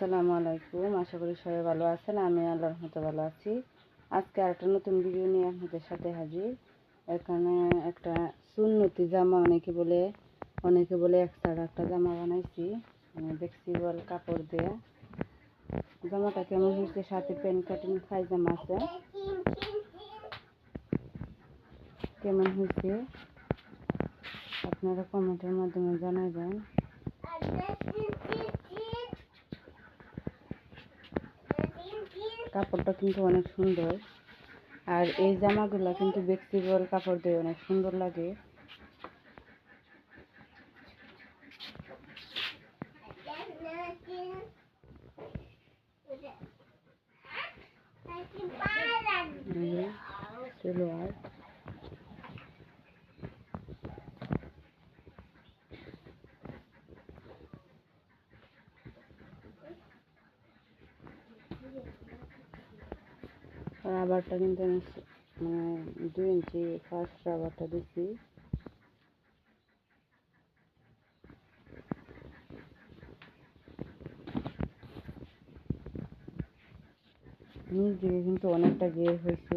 আসসালামু আলাইকুম। আশা করি সবাই ভালো আছেন। আমি আল্লাহর মতো ভালো আছি। আজকে একটা নতুন ভিডিও নিয়ে আপনাদের সাথে হাজির। এখানে একটা সুন্নতি জামা অনেকে বলে অনেকে বলে একসাথে একটা জামা বানাইছি। দেখছি বল কাপড় দিয়ে। জামাটা কেমন হয়েছে? সাথে প্যান্ট কাটিং খাই জামা আছে। কেমন হয়েছে? আপনারা কমেন্টের মাধ্যমে জানাবেন কাপড়টা কিন্তু অনেক সুন্দর। আর এই জামাগুলো কিন্তু ব্যক্তিগত কাপড় দিয়ে অনেক সুন্দর লাগে। সালোয়ার রাবারটা কিন্তু আমি মানে দুই ইঞ্চি ফার্স্ট রাবারটা দিচ্ছি। নিচ দিকে কিন্তু অনেকটা গিয়ে হয়েছে।